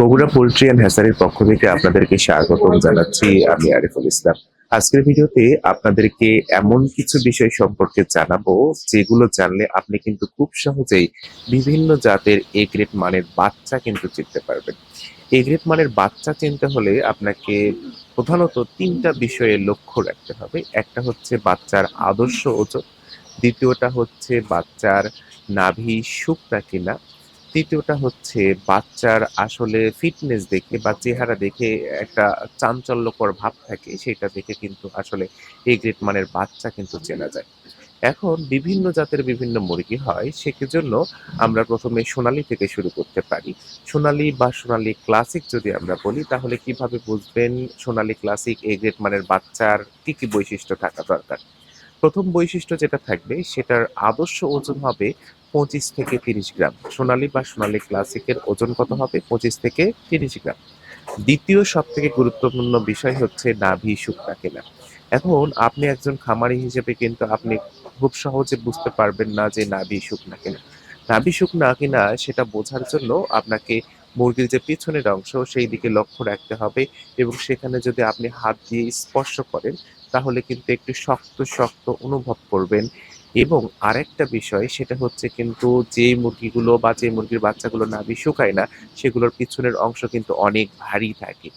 Bogura poultry and হ্যাসারির পক্ষ থেকে আপনাদেরকে স্বাগতম জানাচ্ছি আমি আরিফুল ইসলাম। আজকের ভিডিওতে আপনাদেরকে এমন কিছু বিষয় সম্পর্কে জানাব, যেগুলো জানলে আপনি কিন্তু খুব সহজেই বিভিন্ন জাতের এ গ্রেড মানের বাচ্চা কিন্তু চিনতে পারবেন। এ গ্রেড মানের বাচ্চা চিনতে হলে আপনাকে প্রধানত তিনটা বিষয়ে লক্ষ্য রাখতে হবে। একটা হচ্ছে বাচ্চার আদর্শ ওজন, দ্বিতীয়টা হচ্ছে বাচ্চার নাভি শুকনা কিনা তৃতীয়টা হচ্ছে বাচ্চার আসলে ফিটনেস দেখে বা চেহারা দেখে একটা চাঞ্চল্যকর ভাব থাকে, সেটা দেখে কিন্তু আসলে এ গ্রেড মানের বাচ্চা কিন্তু চেনা যায়। এখন বিভিন্ন জাতের বিভিন্ন মুরগি হয়, সেজন্য আমরা প্রথমে সোনালি থেকে শুরু করতে পারি। সোনালি বা সোনালি ক্লাসিক যদি আমরা বলি, তাহলে কীভাবে বুঝবেন সোনালি ক্লাসিক এ গ্রেড মানের বাচ্চার কি কি বৈশিষ্ট্য থাকা দরকার? প্রথম বৈশিষ্ট্য যেটা থাকবে, সেটার আদর্শ ওজন হবে পঁচিশ থেকে তিরিশ গ্রাম। সোনালী বা সোনালি ক্লাসিকের ওজন কত হবে? পঁচিশ থেকে তিরিশ গ্রাম। দ্বিতীয় সব থেকে গুরুত্বপূর্ণ বিষয় হচ্ছে নাভি শুকনা কেনা। এখন আপনি একজন খামারি হিসেবে কিন্তু আপনি খুব সহজে বুঝতে পারবেন না যে নাভি শুকনা কিনা। নাভি শুকনা কিনা, সেটা বোঝার জন্য আপনাকে মুরগির যে পিছনের অংশ, সেই দিকে লক্ষ্য রাখতে হবে এবং সেখানে যদি আপনি হাত দিয়ে স্পর্শ করেন, তাহলে কিন্তু একটু শক্ত শক্ত অনুভব করবেন এবং আরেকটা বিষয় সেটা হচ্ছে কিন্তু যে মুরগিগুলো বা যে মুরগির বাচ্চাগুলো নাভি শুকায় না, সেগুলোর পিছনের অংশ কিন্তু অনেক ভারী থাকে।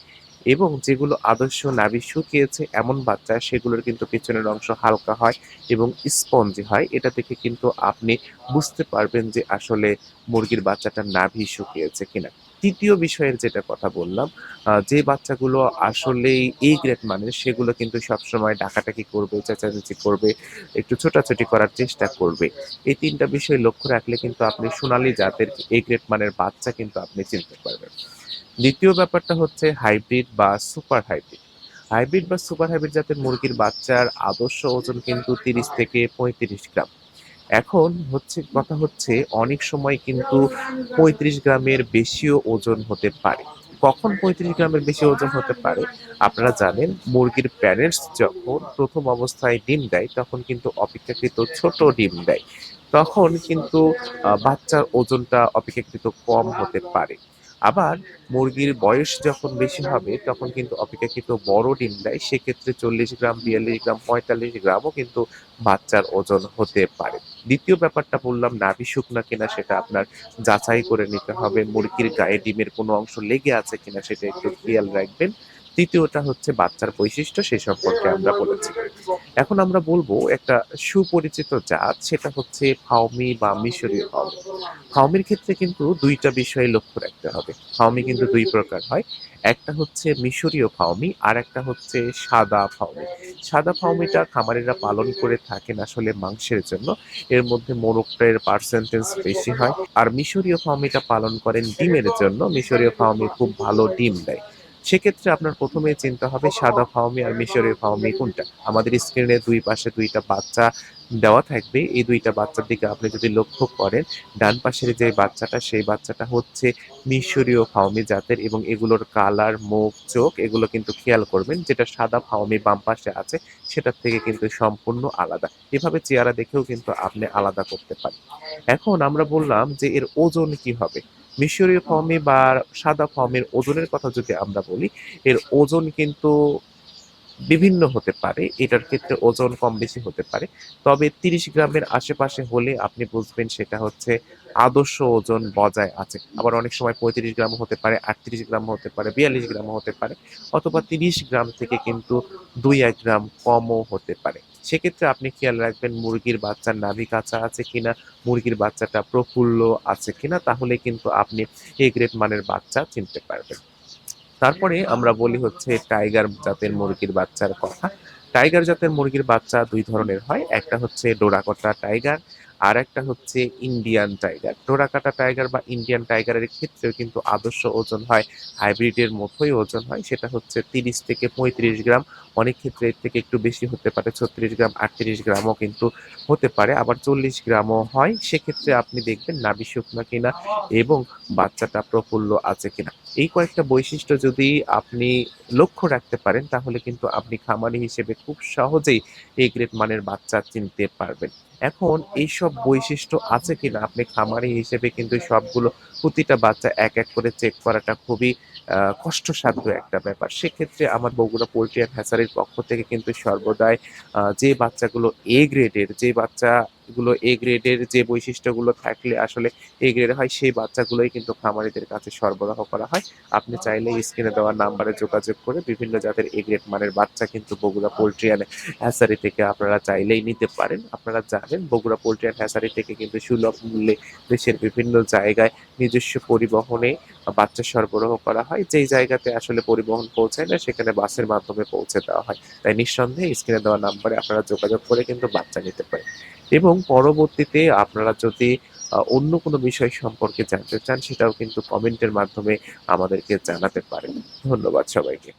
এবং যেগুলো আদর্শ নাভি শুকিয়েছে এমন বাচ্চা, সেগুলোর কিন্তু পিছনের অংশ হালকা হয় এবং স্পঞ্জি হয়। এটা থেকে কিন্তু আপনি বুঝতে পারবেন যে আসলে মুরগির বাচ্চাটা নাভি শুকিয়েছে কিনা। তৃতীয় বিষয়ের যেটা কথা বললাম যে বাচ্চাগুলো আসলেই এই গ্রেড মানের, সেগুলো কিন্তু সবসময় ডাকাটাকি করবে, চেঁচামেচি করবে, একটু ছোটাছুটি করার চেষ্টা করবে। এই তিনটা বিষয় লক্ষ্য রাখলে কিন্তু আপনি সোনালি জাতের এই গ্রেড মানের বাচ্চা কিন্তু আপনি চিনতে পারবেন। দ্বিতীয় ব্যাপারটা হচ্ছে হাইব্রিড বা সুপার হাইব্রিড হাইব্রিড বা সুপার হাইব্রিড জাতের মুরগির বাচ্চার আদর্শ ওজন কিন্তু তিরিশ থেকে পঁয়ত্রিশ গ্রাম। এখন হচ্ছে, কথা হচ্ছে অনেক সময় কিন্তু পঁয়ত্রিশ গ্রামের বেশিও ওজন হতে পারে। কখন পঁয়ত্রিশ গ্রামের বেশি ওজন হতে পারে? আপনারা জানেন, মুরগির প্যারেন্টস যখন প্রথম অবস্থায় ডিম দেয়, তখন কিন্তু অপেক্ষাকৃত ছোট ডিম দেয়। তখন কিন্তু বাচ্চার ওজনটা অপেক্ষাকৃত কম হতে পারে। আবার মুরগির বয়স যখন বেশি হবে, তখন কিন্তু অপেক্ষাকৃত বড় ডিম দেয়। সেক্ষেত্রে চল্লিশ গ্রাম, বিয়াল্লিশ গ্রাম, পঁয়তাল্লিশ গ্রামও কিন্তু বাচ্চার ওজন হতে পারে। দ্বিতীয় ব্যাপারটা বললাম, নাভি শুকনা কিনা সেটা আপনার যাচাই করে নিতে হবে। মুরগির গায়ে ডিমের কোনো অংশ লেগে আছে কিনা সেটা একটু খেয়াল রাখবেন। তৃতীয়টা হচ্ছে বাচ্চার বৈশিষ্ট্য সে সম্পর্কে আমরা বলেছি। এখন আমরা বলব একটা সুপরিচিত জাত, সেটা হচ্ছে ফাউমি বা মিশরীয় ফাউমি ফাউমির ক্ষেত্রে কিন্তু দুইটা বিষয়ে লক্ষ্য রাখতে হবে। ফাউমি কিন্তু দুই প্রকার হয়। একটা হচ্ছে মিশরীয় ফাউমি আর একটা হচ্ছে সাদা ফাউমি সাদা ফাউমিটা খামারিরা পালন করে থাকেন আসলে মাংসের জন্য। এর মধ্যে মোরগটার পার্সেন্টেজ বেশি হয়। আর মিশরীয় ফাউমিটা পালন করেন ডিমের জন্য। মিশরীয় ফাউমি খুব ভালো ডিম দেয়। সেক্ষেত্রে আপনার প্রথমে চিন্তা হবে সাদা ফাউমি আর মিশরীয় ফাউমি কোনটা? আমাদের স্ক্রিনে দুই পাশে দুইটা বাচ্চা দেওয়া থাকবে। এই দুইটা বাচ্চার দিকে আপনি যদি লক্ষ্য করেন, ডান পাশের যে বাচ্চাটা, সেই বাচ্চাটা হচ্ছে মিশরীয় ফাউমি জাতের এবং এগুলোর কালার, মুখ, চোখ এগুলো কিন্তু খেয়াল করবেন যেটা সাদা ফাউমি বাম পাশে আছে, সেটার থেকে কিন্তু সম্পূর্ণ আলাদা। এভাবে চেহারা দেখেও কিন্তু আপনি আলাদা করতে পারেন। এখন আমরা বললাম যে এর ওজন কি হবে? মিশরীয় ফার্মে বা সাদা ফার্মের ওজনের কথা যদি আমরা বলি, এর ওজন কিন্তু বিভিন্ন হতে পারে। এটার ক্ষেত্রে ওজন কম বেশি হতে পারে। তবে তিরিশ গ্রামের আশেপাশে হলে আপনি বুঝবেন সেটা হচ্ছে আদর্শ ওজন বজায় আছে। আবার অনেক সময় পঁয়ত্রিশ গ্রাম হতে পারে, আটত্রিশ গ্রাম হতে পারে, বিয়াল্লিশ গ্রাম হতে পারে, অথবা তিরিশ গ্রাম থেকে কিন্তু দুই এক গ্রাম কমও হতে পারে। সেক্ষেত্রে আপনি খেয়াল রাখবেন মুরগির বাচ্চার নাভি কাঁচা আছে কিনা, মুরগির বাচ্চাটা প্রফুল্ল আছে কিনা, তাহলে কিন্তু আপনি এ গ্রেড মানের বাচ্চা চিনতে পারবেন। তারপরে আমরা বলি হচ্ছে টাইগার জাতের মুরগির বাচ্চার কথা। টাইগার জাতের মুরগির বাচ্চা দুই ধরনের হয়। একটা হচ্ছে ডোরাকটা টাইগার আর একটা হচ্ছে ইন্ডিয়ান টাইগার ডোরাকাটা টাইগার বা ইন্ডিয়ান টাইগারের ক্ষেত্রেও কিন্তু আদর্শ ওজন হয় হাইব্রিডের মতোই ওজন হয়। সেটা হচ্ছে তিরিশ থেকে পঁয়ত্রিশ গ্রাম। অনেক ক্ষেত্রে এর থেকে একটু বেশি হতে পারে, ছত্রিশ গ্রাম, আটত্রিশ গ্রামও কিন্তু হতে পারে। আবার চল্লিশ গ্রামও হয়, সেক্ষেত্রে আপনি দেখবেন নাভি শুকনো কিনা এবং বাচ্চাটা প্রফুল্ল আছে কিনা। এই কয়েকটা বৈশিষ্ট্য যদি আপনি লক্ষ্য রাখতে পারেন, তাহলে কিন্তু আপনি খামারি হিসেবে খুব সহজেই এই গ্রেড মানের বাচ্চা চিনতে পারবেন। এখন এইসব বৈশিষ্ট্য আছে কিনা? আপনি খামারি হিসেবে কিন্তু সবগুলো প্রতিটা বাচ্চা এক এক করে চেক করাটা খুবই কষ্টসাধ্য একটা ব্যাপার। সেক্ষেত্রে আমার বগুড়া পোল্ট্রি অ্যান্ড হ্যাচারির পক্ষ থেকে কিন্তু সর্বদাই যে বাচ্চাগুলো এ গ্রেডের যে বাচ্চাগুলো এ গ্রেডের যে বৈশিষ্ট্যগুলো থাকলে আসলে এ গ্রেড হয়, সেই বাচ্চাগুলোই কিন্তু খামারিদের কাছে সরবরাহ করা হয়। আপনি চাইলে স্ক্রিনে দেওয়া নাম্বারে যোগাযোগ করে বিভিন্ন জাতের এ গ্রেড মানের বাচ্চা কিন্তু বগুড়া পোল্ট্রি অ্যান্ড হ্যাচারি থেকে আপনারা চাইলেই নিতে পারেন। আপনারা জানেন, বগুড়া পোল্ট্রি অ্যান্ড হ্যাচারি থেকে কিন্তু সুলভ মূল্যে দেশের বিভিন্ন জায়গায় নিজস্ব পরিবহনে বাচ্চা সরবরাহ করা হয়। যেই জায়গাতে আসলে পরিবহন পৌঁছায় না, সেখানে বাসের মাধ্যমে পৌঁছে দেওয়া হয়। তাই নিঃসন্দেহে স্ক্রিনে দেওয়া নাম্বারে আপনারা যোগাযোগ করে কিন্তু বাচ্চা নিতে পারেন। এবং পরবর্তীতে আপনারা যদি অন্য কোনো বিষয় সম্পর্কে জানতে চান, সেটাও কিন্তু কমেন্টের মাধ্যমে আমাদেরকে জানাতে পারেন। ধন্যবাদ সবাইকে।